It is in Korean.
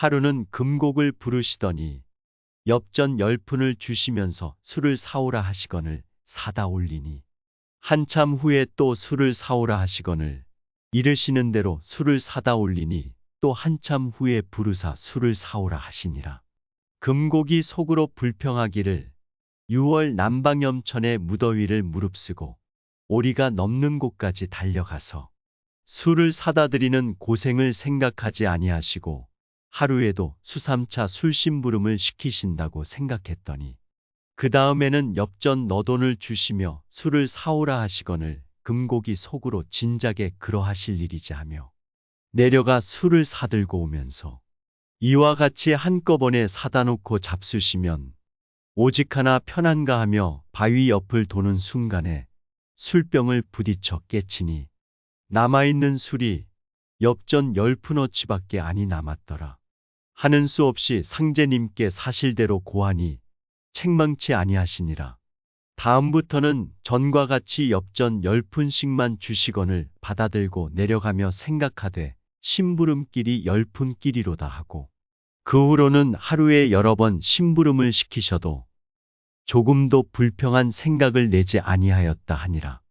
하루는 금곡을 부르시더니 엽전 열 푼을 주시면서 술을 사오라 하시거늘 사다 올리니 한참 후에 또 술을 사오라 하시거늘 이르시는 대로 술을 사다 올리니 또 한참 후에 부르사 술을 사오라 하시니라. 금곡이 속으로 불평하기를 6월 남방염천의 무더위를 무릅쓰고 오리가 넘는 곳까지 달려가서 술을 사다 드리는 고생을 생각하지 아니하시고 하루에도 수삼차 술심부름을 시키신다고 생각했더니 그 다음에는 엽전 너돈을 주시며 술을 사오라 하시거늘 금곡이 속으로 진작에 그러하실 일이지 하며 내려가 술을 사들고 오면서 이와 같이 한꺼번에 사다 놓고 잡수시면 오직 하나 편한가 하며 바위 옆을 도는 순간에 술병을 부딪혀 깨치니 남아있는 술이 엽전 열 푼어치밖에 아니 남았더라. 하는 수 없이 상제님께 사실대로 고하니 책망치 아니하시니라. 다음부터는 전과 같이 엽전 열 푼씩만 주시거늘 받아들고 내려가며 생각하되 심부름길이 열 푼길이로다 하고 그 후로는 하루에 여러 번 심부름을 시키셔도 조금도 불평한 생각을 내지 아니하였다 하니라.